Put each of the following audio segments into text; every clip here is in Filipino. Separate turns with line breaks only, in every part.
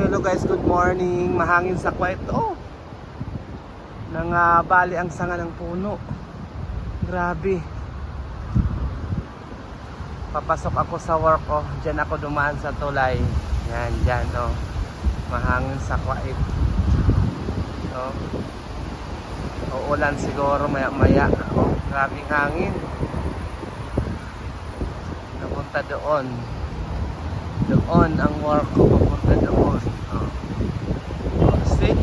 Hello, guys, good morning. Mahangin sa Kwaito. Nang ah, bali ang sanga ng puno. Grabe. Papasok ako sa work oh. Diyan ako dumaan sa tulay. Yan, diyan oh. Mahangin sa Kwait. Oh. Uulan siguro maya maya. Oh, grabing hangin. Napunta doon. Doon ang work ko papunta doon. Oh. Oh, see?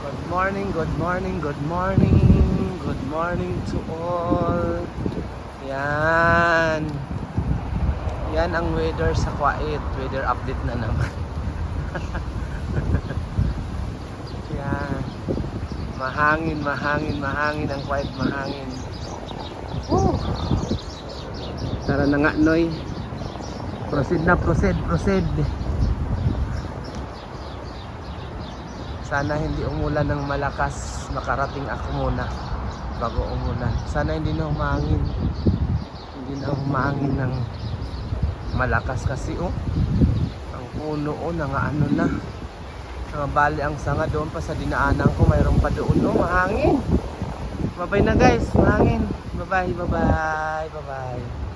Good morning, good morning, good morning. Good morning to all. Yan. Yan ang weather sa Kuwait. Weather update na naman. Yan. Mahangin, mahangin, mahangin ang Kuwait, mahangin. Woo! Tara na nga, Noy. Proceed na, proceed, proceed. Sana hindi umulan ng malakas. Makarating ako muna bago umulan. Sana hindi na humangin. Hindi na humangin ng malakas kasi oh. Ang puno oh, nga ano na. Nga bali ang sanga doon pa sa dinaanan ko. Mayroon pa doon oh, mahangin. Bye-bye na guys, mahangin. Bye-bye, bye-bye, bye-bye.